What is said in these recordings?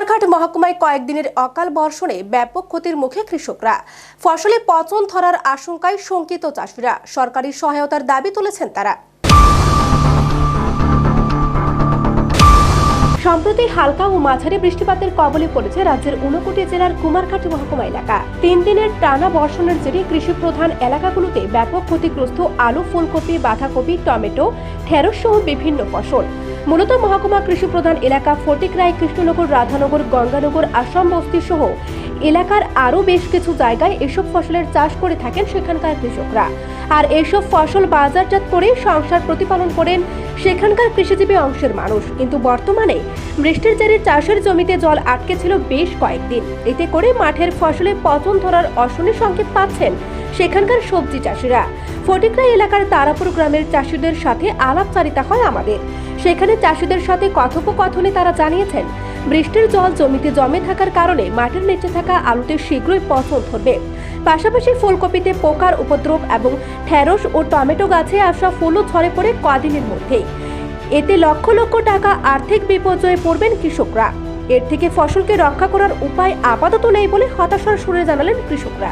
কুমারঘাট মহকুমায় কয়েকদিনের অকাল বর্ষণে ব্যাপক ক্ষতির মুখে কৃষকরা। ফসলে পচন ধরার আশঙ্কায় শঙ্কিত চাষিরা। সরকারি সহায়তার দাবি তুলেছেন তারা। সম্প্রতি হালকা ও মাঝারি বৃষ্টিপাতের কবলে পড়েছে রাজ্যের ঊনকোটি জেলার কুমারঘাট মহকুমা এলাকা। তিন দিনের টানা বর্ষণের জেরে কৃষি প্রধান এলাকাগুলোতে ব্যাপক ক্ষতিগ্রস্ত আলু, ফুলকপি, বাঁধাকপি, টমেটো, ঢেঁড়স সহ বিভিন্ন ফসল। মূলত মহকুমা কৃষি প্রধান এলাকা ফটিকরায় কৃষ্ণনগর রাধানগর গঙ্গানগর আসাম বস্তি সহ এলাকার আরও বেশ কিছু জায়গায় এসব ফসলের চাষ করে থাকেন সেখানকার কৃষকরা। আর এসব ফসল বাজারজাত করে সংসার প্রতিপালন করেন সেখানকার কৃষিজীবী অংশের মানুষ। কিন্তু বর্তমানে বৃষ্টির জেরে চাষের জমিতে জল আটকে ছিল বেশ কয়েকদিন। এতে করে মাঠের ফসলে পচন ধরার অশনি সংকেত পাচ্ছেন সেখানকার সবজি চাষিরা। ফটিকরা এলাকার তারাপুর গ্রামের চাষিদের সাথে আলাপচারিতা হয় আমাদের। সেখানে চাষিদের সাথে কথোপকথনে তারা জানিয়েছেন বৃষ্টির জল জমিতে জমে থাকার কারণে মাটির নিচে থাকা আলুতে শীঘ্রই পচন ধরবে। পাশাপাশি ফুলকপিতে পোকার উপদ্রব এবং ঢেঁড়স ও টমেটো গাছে আসা ফুলও ঝরে পড়ে কদিনের মধ্যেই। এতে লক্ষ লক্ষ টাকা আর্থিক বিপর্যয়ে পড়বেন কৃষকরা। এর থেকে ফসলকে রক্ষা করার উপায় আপাতত নেই বলে হতাশার সুরে জানালেন কৃষকরা।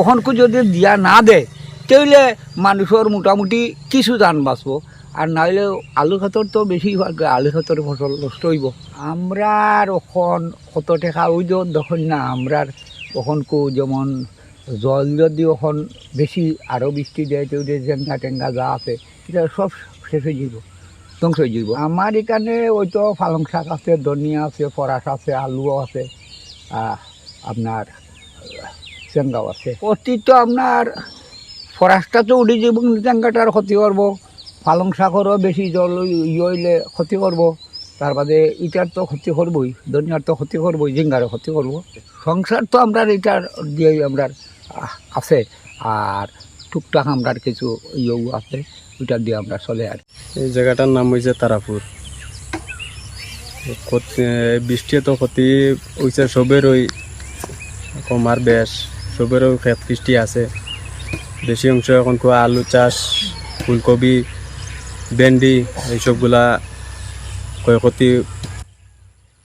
ওখনকো যদি দিয়া না দেয় তাহলে মানুষের মোটামুটি কিছু দান বাঁচবো। আর নাহলে আলু খাতর তো বেশি আলু খাতর ফসল নষ্ট হইব। আমরা ওখন কত টাকা ওই যে দেখুন না আমরার ওখনকো যেমন জল যদি ওখন বেশি আরও বৃষ্টি দেয় তো জেঙ্গা টেঙ্গা যা আছে এটা সব শেষ হয়ে যাব, ধ্বংস হয়ে যাব। আমার এখানে ওই তো পালং শাক আছে, ধনিয়া আছে ফরাস আছে, আলুও আছে আপনার চেঙ্গাও আছে। অতি তো আপনার ফরাসটা তো উঠে যাব চেঙ্গাটার ক্ষতি করব পালং শাকরও বেশি জল ইয়ে ক্ষতি করব তার বাদে ইটার তো ক্ষতি করবই ধনিয়ার তো ক্ষতি করবই জিঙ্গারও ক্ষতি করব সংসার তো আমরা এটার দিয়ে আমরা আছে। আর টুকটাক আমরা কিছু ইয়েও আছে ওইটা দিয়ে আমরা চলে আর এই জায়গাটার নাম হয়েছে তারাপুর বৃষ্টি তো ক্ষতি হয়েছে সবের ওই কমার বেশ সবেরও ক্ষেত বৃষ্টি আছে। বেশি অংশ এখন আলু চাষ ফুলকপি ভেন্ডি এইসবগুলা ক্ষয়ক্ষতি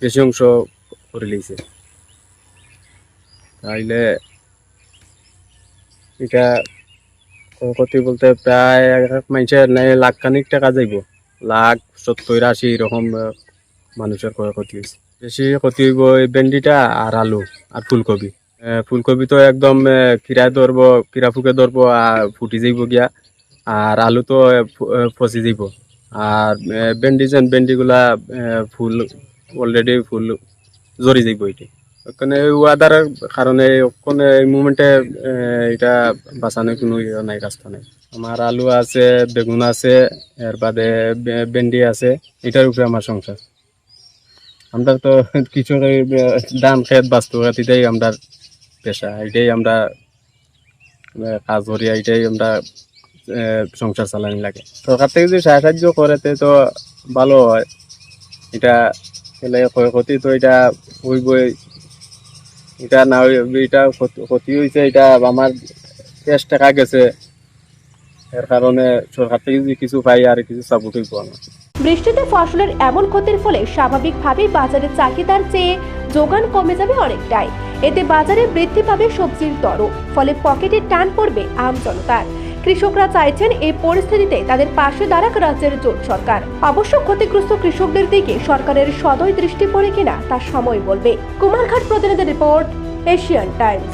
বেশি অংশ করে লিয়েছে তাইলে এটা ক্ষয়ক্ষতি বলতে প্রায় মানুষের নাই লাখ খানিক টাকা যাইব। লাখ সত্তর আশি এরকম মানুষের ক্ষয়ক্ষতি হয়েছে। বেশি ক্ষতি হইব এই ভেন্ডিটা আর আলু আর ফুলকপি। ফুলকপি তো একদম কিরায় ধরবো কিরা ফুকে ধরবো আর ফুটি যাইব গিয়া। আর আলু তো পচি যাইব আর ভেন্ডি যেন, ভেন্ডিগুলা ফুল অলরেডি ফুল জরি যাইব এটি। ওখানে ওয়াদার কারণে ওখানে এই মুমেন্টে এটা বাঁচানোর কোনো ইয়ে নাই, রাস্তা নাই। আমার আলু আছে, বেগুন আছে, এর বাদে ভেন্ডি আছে, এটার উপরে আমার সংসার। আমরা তো কিছু ধান খেত, বাস্তু খেত, এটাই আমরা পেশা, এটাই আমরা কাজ ধরিয়া এটাই আমরা সংসার চালানি লাগে। সরকার থেকে যদি সাহায্য করেতে তো ভালো হয়। এটা এলে ক্ষয়ক্ষতি তো এটা হইবই। এটা না এটা ক্ষতি- হয়েছে এটা আমার ক্যাশ টাকা গেছে। এর কারণে সরকার থেকে যদি কিছু পাই আর কিছু সাপোর্ট হইব না। বৃষ্টিতে ফসলের এমন ক্ষতির ফলে স্বাভাবিকভাবেই বাজারে চাহিদার চেয়ে যোগান কমে যাবে অনেকটাই। এতে বাজারে বৃদ্ধি পাবে সবজির দরও ফলে পকেটে টান পড়বে আম জনতার। কৃষকরা চাইছেন এই পরিস্থিতিতে তাদের পাশে দাঁড়াক রাজ্যের জোট সরকার। অবশ্য ক্ষতিগ্রস্ত কৃষকদের দিকে সরকারের সদয় দৃষ্টি পড়ে কিনা তা সময় বলবে। কুমারঘাট প্রতিনিধি রিপোর্ট, এশিয়ান টাইমস।